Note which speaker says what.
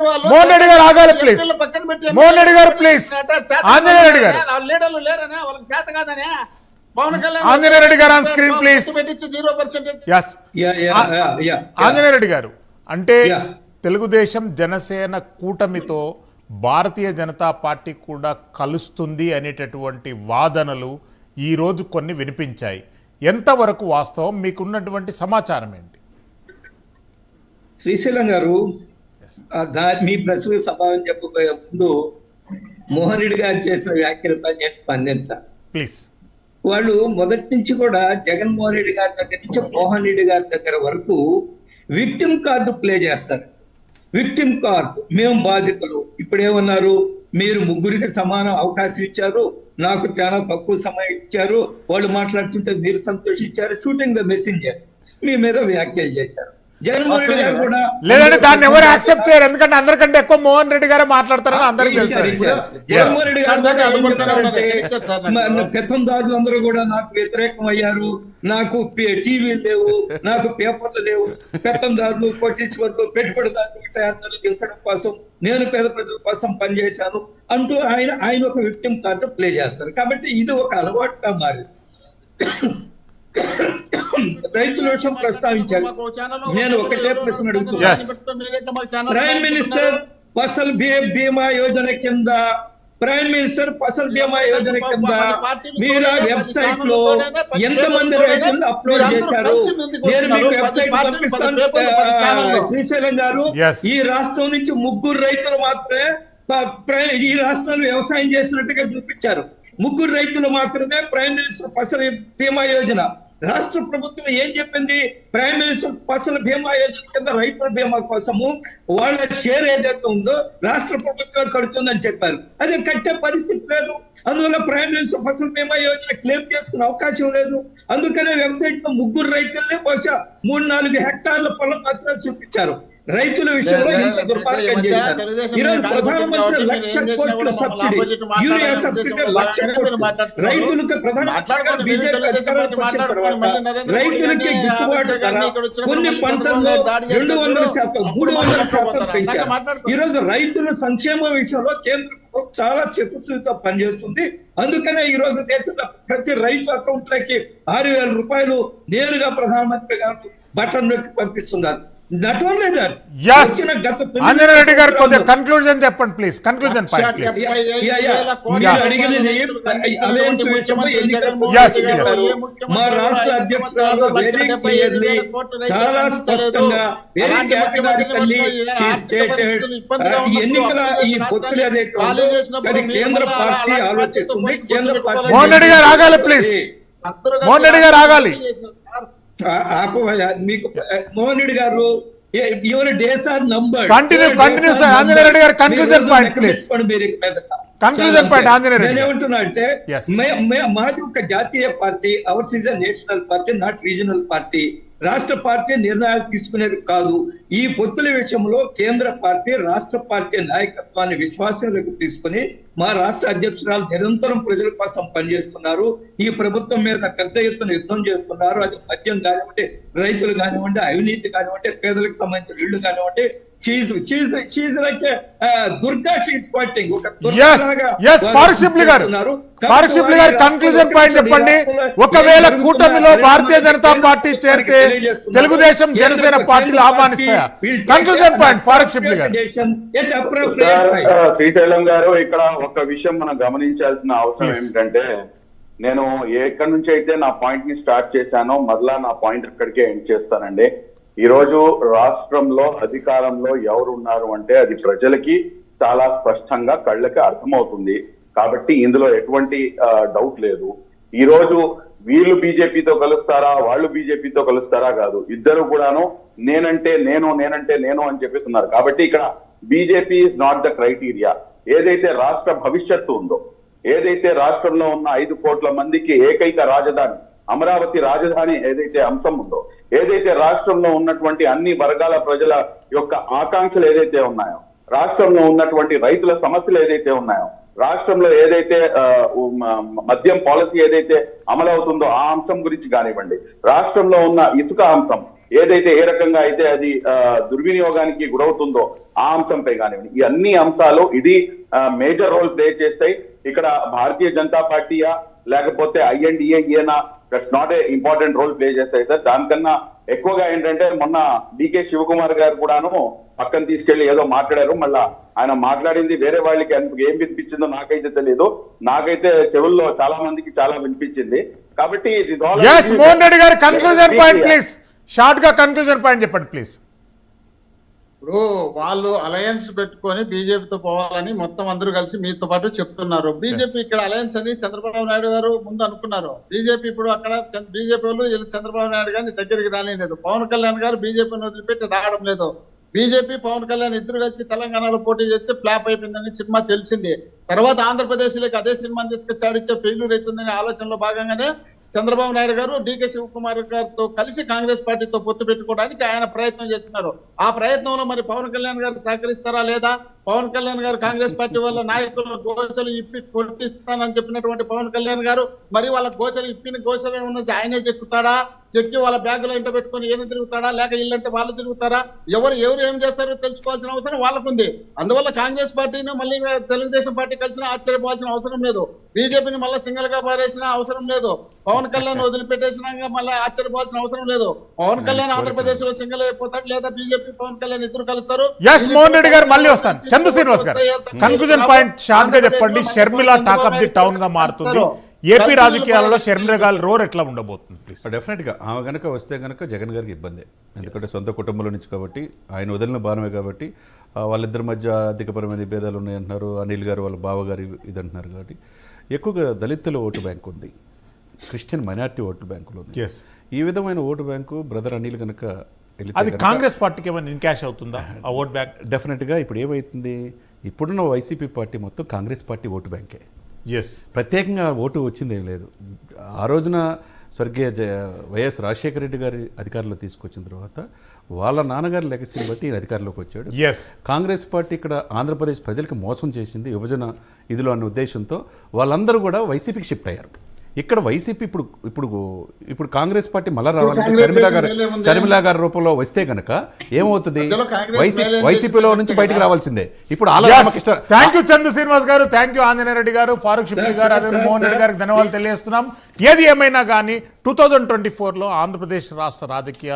Speaker 1: మోహన్ రెడ్డి గారు ఆగాలి,
Speaker 2: పెట్టి
Speaker 1: మోహన్ రెడ్డి గారు.
Speaker 2: చేత
Speaker 1: ఆంజనేయ రెడ్డి గారు.
Speaker 2: వాళ్ళ లీడర్లు లేరనే వాళ్ళకి చేత కాదనే. పవన్ కళ్యాణ్
Speaker 1: ఆంజనేయ రెడ్డి గారు
Speaker 3: yeah yeah yeah
Speaker 1: Anjaneya Reddy గారు అంటే. తెలుగుదేశం జనసేన కూటమితో భారతీయ జనతా పార్టీ కూడా కలుస్తుంది అనేటటువంటి వాదనలు ఈరోజు కొన్ని వినిపించాయి. ఎంతవరకు వాస్తవం? మీకున్నటువంటి సమాచారం ఏంటి?
Speaker 3: శ్రీశైలం గారు మీ ప్రశ్నకు సమాధానం చెప్పబోయే ముందు మోహన్ రెడ్డి గారు చేసిన వ్యాఖ్యలపై నేను
Speaker 1: ప్లీజ్
Speaker 3: వాళ్ళు మొదటి నుంచి కూడా జగన్మోహన్ రెడ్డి గారి దగ్గర నుంచి మోహన్ రెడ్డి గారి దగ్గర వరకు విక్టిమ్ కార్డు ప్లే చేస్తారు. విక్టిమ్ కార్డు మేము బాధితులు. ఇప్పుడు ఏమన్నారు? మీరు ముగ్గురికి సమానం అవకాశం ఇచ్చారు. నాకు చాలా తక్కువ సమయం ఇచ్చారు. వాళ్ళు మాట్లాడుతుంటే మీరు సంతోషించారు. షూటింగ్ ద మెసెంజర్ మీ మీద వ్యాఖ్యలు చేశారు.
Speaker 1: లేదంటే దాన్ని ఎవరు యాక్సెప్ట్ చేయరు. ఎందుకంటే అందరికంటే ఎక్కువ మోహన్ రెడ్డి గారే మాట్లాడతారని అందరికీ తెలుసు.
Speaker 3: జగన్మోహన్ రెడ్డి గారు కూడా నాకు వ్యతిరేకం అయ్యారు నాకు టీవీ లేవు. నాకు పేపర్లు లేవు. పెత్తందారులు కోటీశ్వర్లు పెట్టుబడిదారులు తయారు గెలిచడం కోసం నేను పేద ప్రజల కోసం పనిచేశాను అంటూ ఆయన ఆయన ఒక విక్టిమ్ కార్డు ప్లే చేస్తారు. కాబట్టి ఇది ఒక అలవాటుగా మారింది. రైతుల విషయం ప్రస్తావించారు నేను ఒకటే ప్రశ్న. అడుగుతున్నాను ప్రైమ్ మినిస్టర్ ఫసల్ బీమా యోజన కింద ప్రైమ్ మినిస్టర్ ఫసల్ బీమా యోజన కింద మీరు వెబ్సైట్లో ఎంత మంది రైతులు అప్లోడ్ చేశారు నేను మీకు వెబ్సైట్ పంపిస్తాను. శ్రీశైలం గారు. ఈ రాష్ట్రం నుంచి ముగ్గురు రైతులు మాత్రమే ఈ రాష్ట్రంలో వ్యవసాయం చేసినట్టుగా చూపించారు. ముగ్గురు రైతులు మాత్రమే ప్రైమ్ మినిస్టర్ ఫసల్ బీమా యోజన రాష్ట్ర ప్రభుత్వం ఏం చెప్పింది? ప్రైమ్ మినిస్టర్ ఫసల్ బీమా యోజన కింద రైతుల బీమా కోసము వాళ్ళ షేర్ ఏదైతే ఉందో రాష్ట్ర ప్రభుత్వం కడుతుందని చెప్పారు. అది కట్టే పరిస్థితి లేదు. అందువల్ల ప్రైమ్ మినిస్టర్ ఫసల్ బీమా యోజన క్లెయిమ్ చేసుకునే అవకాశం లేదు. అందుకనే వెబ్సైట్లో ముగ్గురు రైతుల్ని బహుశా మూడు నాలుగు హెక్టార్ల పొలం మాత్రమే చూపించారు. రైతుల విషయంలో ఎంత దుర్మార్గం చేశారు. ఈరోజు ప్రధానమంత్రి లక్ష కోట్ల సబ్సిడీ యూరియా సబ్సిడీ లక్ష కోట్లు రైతులకు ప్రధానమంత్రి బీజేపీ వచ్చిన తర్వాత రైతులకి గిట్టుబాటు ధర కొన్ని పంటల్లో రెండు వందల శాతం మూడు వందల శాతం పెంచారు ఈ రోజు రైతుల సంక్షేమ విషయంలో కేంద్ర చాలా చిత్తశుద్ధితో పనిచేస్తుంది. అందుకనే ఈ రోజు దేశంలో ప్రతి రైతు అకౌంట్ లకి ఆరు వేల రూపాయలు నేరుగా ప్రధానమంత్రి గారు బటన్ నొక్కి పంపిస్తున్నారు. Not only that
Speaker 1: yes Anjaneya Reddy garu కొద్దిగా కన్క్లూజన్ చెప్పండి ప్లీజ్ కన్క్లూజన్.
Speaker 3: మా రాష్ట్ర అధ్యక్షురాలు వెరీ క్లియర్లీ చాలా స్పష్టంగా వెరీ కేటగారికల్లీ స్టేటెడ్ ఎన్నికల ఈ పొత్తులు ఏదైతే ఉందో, అది కేంద్ర పార్టీ ఆలోచిస్తుంది. కేంద్ర పార్టీ
Speaker 1: మోహన్ రెడ్డి గారు ఆగాలి, please. మోహన్ రెడ్డి గారు ఆగాలి.
Speaker 3: మీకు మోహన్ రెడ్డి గారు.
Speaker 1: ఆంజనేయ రెడ్డి ఆంజనేయ రెడ్డి
Speaker 3: అంటే. మే- మే- మాది ఒక జాతీయ party our is national party not regional party రాష్ట్ర పార్టీ నిర్ణయాలు తీసుకునేది కాదు. ఈ పొత్తుల విషయంలో కేంద్ర పార్టీ రాష్ట్ర పార్టీ నాయకత్వాన్ని విశ్వాసంలోకి తీసుకుని మా రాష్ట్ర అధ్యక్షురాలు నిరంతరం ప్రజల కోసం పనిచేస్తున్నారు. ఈ ప్రభుత్వం మీద పెద్ద ఎత్తున యుద్ధం చేస్తున్నారు. అది మద్యం కానివ్వండి రైతులు కానివ్వండి అవినీతి కానివ్వండి పేదలకు సంబంధించిన ఇళ్ళు కానివ్వండి చీజ్ చీజ్ చీజ్ లైక్ దుర్గా షీజ్ ఫైటింగ్ ఒక వారు
Speaker 1: ఫారూక్ షిబ్లీ గారు. కన్క్లూజన్ పాయింట్ చెప్పండి. ఒకవేళ కూటమిలో భారతీయ జనతా పార్టీ చేరితే తెలుగుదేశం జనసేన పార్టీలు ఆహ్వానిస్తాయా? Conclusion point Farooq Shibli garu.
Speaker 4: Srisailam గారు ఇక్కడ ఒక విషయం మనం గమనించాల్సిన అవసరం. ఏమిటంటే నేను ఎక్కడి నుంచి అయితే నా పాయింట్ని స్టార్ట్ చేశానో మరలా నా పాయింట్ అక్కడికే ఎండ్ చేస్తానండి. ఈ రోజు రాష్ట్రంలో అధికారంలో ఎవరు ఉన్నారు అంటే అది ప్రజలకి చాలా స్పష్టంగా కళ్ళకి అర్థమవుతుంది. కాబట్టి ఇందులో ఎటువంటి డౌట్ లేదు. ఈ రోజు వీళ్ళు బీజేపీతో కలుస్తారా వాళ్ళు బీజేపీతో కలుస్తారా కాదు. ఇద్దరు కూడాను నేనంటే నేను నేనంటే నేను అని చెప్పేస్తున్నారు. కాబట్టి ఇక్కడ BJP is not the criteria ఏదైతే రాష్ట్ర భవిష్యత్తు ఉందో ఏదైతే రాష్ట్రంలో ఉన్న ఐదు కోట్ల మందికి ఏకైక రాజధాని అమరావతి రాజధాని ఏదైతే అంశం ఉందో ఏదైతే రాష్ట్రంలో ఉన్నటువంటి అన్ని వర్గాల ప్రజల యొక్క ఆకాంక్షలు ఏదైతే ఉన్నాయో రాష్ట్రంలో ఉన్నటువంటి రైతుల సమస్యలు ఏదైతే ఉన్నాయో రాష్ట్రంలో ఏదైతే మద్యం పాలసీ ఏదైతే అమలవుతుందో ఆ అంశం గురించి కానివ్వండి. రాష్ట్రంలో ఉన్న ఇసుక అంశం ఏదైతే ఏ రకంగా అయితే అది దుర్వినియోగానికి గురవుతుందో ఆ అంశంపై కానివ్వండి. ఈ అన్ని అంశాలు ఇది మేజర్ రోల్ ప్లే చేస్తాయి. ఇక్కడ భారతీయ జనతా పార్టీయా లేకపోతే ఐఎన్డిఏనా that's not a important role play చేస్తాయి సార్. దానికన్నా ఎక్కువగా ఏంటంటే మొన్న డికే శివకుమార్ గారు కూడాను పక్కన తీసుకెళ్ళి ఏదో మాట్లాడారు మళ్ళా ఆయన మాట్లాడింది వేరే వాళ్ళకి ఏం వినిపించిందో నాకైతే తెలియదు నాకైతే చెవుల్లో చాలా మందికి చాలా వినిపించింది. కాబట్టి ఇది
Speaker 1: Mohan Reddy garu conclusion point please షార్ట్గా కన్క్లూజన్ పాయింట్ చెప్పండి ప్లీజ్
Speaker 2: ఇప్పుడు వాళ్ళు అలయన్స్ పెట్టుకొని బీజేపీతో పోవాలని మొత్తం అందరూ కలిసి మీతో పాటు చెప్తున్నారు. బీజేపీ ఇక్కడ అలయన్స్ అని చంద్రబాబు నాయుడు గారు ముందు అనుకున్నారు. బీజేపీ ఇప్పుడు అక్కడ బీజేపీ వాళ్ళు వీళ్ళు చంద్రబాబు నాయుడు గారిని దగ్గరికి రాలేదు పవన్ కళ్యాణ్ గారు బీజేపీని వదిలిపెట్టి రావడం లేదు. బీజేపీ పవన్ కళ్యాణ్ ఇద్దరు కలిసి తెలంగాణలో పోటీ చేస్తే ఫ్లాప్ అయిపోయిందని సినిమా తెలిసింది. తర్వాత ఆంధ్రప్రదేశ్లోకి అదే సినిమాని తీసుకొచ్చి ఆడిచ్చే ఫెయిల్యూర్ అవుతుందనే ఆలోచనలో భాగంగానే చంద్రబాబు నాయుడు గారు డికే శివకుమార్ గారితో కలిసి కాంగ్రెస్ పార్టీతో పొత్తు పెట్టుకోవడానికి ఆయన ప్రయత్నం చేస్తున్నారు. ఆ ప్రయత్నంలో మరి పవన్ కళ్యాణ్ గారు సహకరిస్తారా లేదా? పవన్ కళ్యాణ్ గారు కాంగ్రెస్ పార్టీ వల్ల నాయకుల గోచలు ఇప్పి కొట్టిస్తానని చెప్పినటువంటి పవన్ కళ్యాణ్ గారు మరి వాళ్ళ గోచలు ఇప్పిన గోచలు ఉన్నది ఆయనే చెక్కుతాడా? చెక్కి వాళ్ళ బ్యాగులో ఇంట పెట్టుకుని ఏమి తిరుగుతాడా? లేక ఇల్లంటే వాళ్ళు తిరుగుతారా? ఎవరు ఎవరు ఏం చేస్తారో తెలుసుకోవాల్సిన అవసరం వాళ్ళకుంది. అందువల్ల కాంగ్రెస్ పార్టీని మళ్ళీ తెలుగుదేశం పార్టీ కలిసినా ఆశ్చర్యపోవాల్సిన అవసరం లేదు. బీజేపీని మళ్ళీ సింగల్గా పారేసిన అవసరం లేదు. పవన్ కళ్యాణ్ వదిలిపెట్టేసినాక మళ్ళీ ఆశ్చర్యపోవాల్సిన అవసరం లేదు. పవన్ కళ్యాణ్ ఆంధ్రప్రదేశ్లో సింగల్ అయిపోతాడు లేదా బీజేపీ పవన్ కళ్యాణ్ ఇద్దరు కలుస్తారు.
Speaker 1: ఎస్ మోహన్ రెడ్డి గారు మళ్ళీ వస్తాను. చందు శ్రీనివాస్ గారు కన్క్లూజన్ పాయింట్ షార్ట్గా చెప్పండి. షర్మిల టాక్ ఆఫ్ ది టౌన్గా మారుతుంది. ఏపీ రాజకీయాలలో షర్మిల గారి రోర్ ఎట్లా ఉండబోతుంది ప్లీజ్
Speaker 5: డెఫినెట్గా ఆమె కనుక వస్తే కనుక జగన్ గారికి ఇబ్బందే. ఎందుకంటే సొంత కుటుంబంలో నుంచి కాబట్టి ఆయన వదిలిన బాణమే కాబట్టి వాళ్ళిద్దరి మధ్య ఆర్థికపరమైన భేదాలు ఉన్నాయంటున్నారు. అనిల్ గారు వాళ్ళ బావగారు ఇది అంటున్నారు కాబట్టి. ఎక్కువగా దళితుల ఓటు బ్యాంక్ ఉంది. క్రిస్టియన్ మైనార్టీ ఓటు బ్యాంకులు. ఈ విధమైన ఓటు బ్యాంకు బ్రదర్ అనిల్ కనుక
Speaker 1: అది కాంగ్రెస్ పార్టీకి ఏమైనా ఇన్కాష్ అవుతుందా? ఆ ఓట్ బ్యాంక్?
Speaker 5: డెఫినెట్గా ఇప్పుడు ఏమవుతుంది ఇప్పుడున్న వైసీపీ పార్టీ మొత్తం కాంగ్రెస్ పార్టీ ఓటు బ్యాంకే.
Speaker 1: ఎస్
Speaker 5: ప్రత్యేకంగా ఓటు వచ్చిందేం లేదు. ఆ రోజున స్వర్గీయ జ వైఎస్ రాజశేఖర రెడ్డి గారి అధికారంలో తీసుకొచ్చిన తర్వాత వాళ్ళ నాన్నగారి లెగసీని బట్టి ఈయన అధికారంలోకి వచ్చాడు.
Speaker 1: ఎస్
Speaker 5: కాంగ్రెస్ పార్టీ ఇక్కడ ఆంధ్రప్రదేశ్ ప్రజలకు మోసం చేసింది విభజన ఇదిలో అన్న ఉద్దేశంతో వాళ్ళందరూ కూడా వైసీపీకి షిఫ్ట్ అయ్యారు. ఇక్కడ వైసీపీ ఇప్పుడు ఇప్పుడు ఇప్పుడు కాంగ్రెస్ పార్టీ మళ్ళా రావాలంటే షర్మిల గారు
Speaker 2: మేలే ఉంది.
Speaker 5: షర్మిల గారి రూపంలో వస్తే గనక ఏమవుతుంది వైసీపీ వైసీపీలో నుంచి బయటికి. రావాల్సిందే ఇప్పుడు
Speaker 1: థ్యాంక్ యూ చందు శ్రీనివాస్ గారు థ్యాంక్ యూ ఆంజనేయ రెడ్డి గారు ఫారూక్ షిప్లి
Speaker 3: Sir,
Speaker 1: గారు
Speaker 3: sir,
Speaker 1: మోహన్ రెడ్డి. గారికి ధన్యవాదాలు తెలియజేస్తున్నాం ఏది ఏమైనా కానీ టూ థౌజండ్ ట్వంటీ ఫోర్లో ఆంధ్రప్రదేశ్ రాష్ట్ర రాజకీయాలు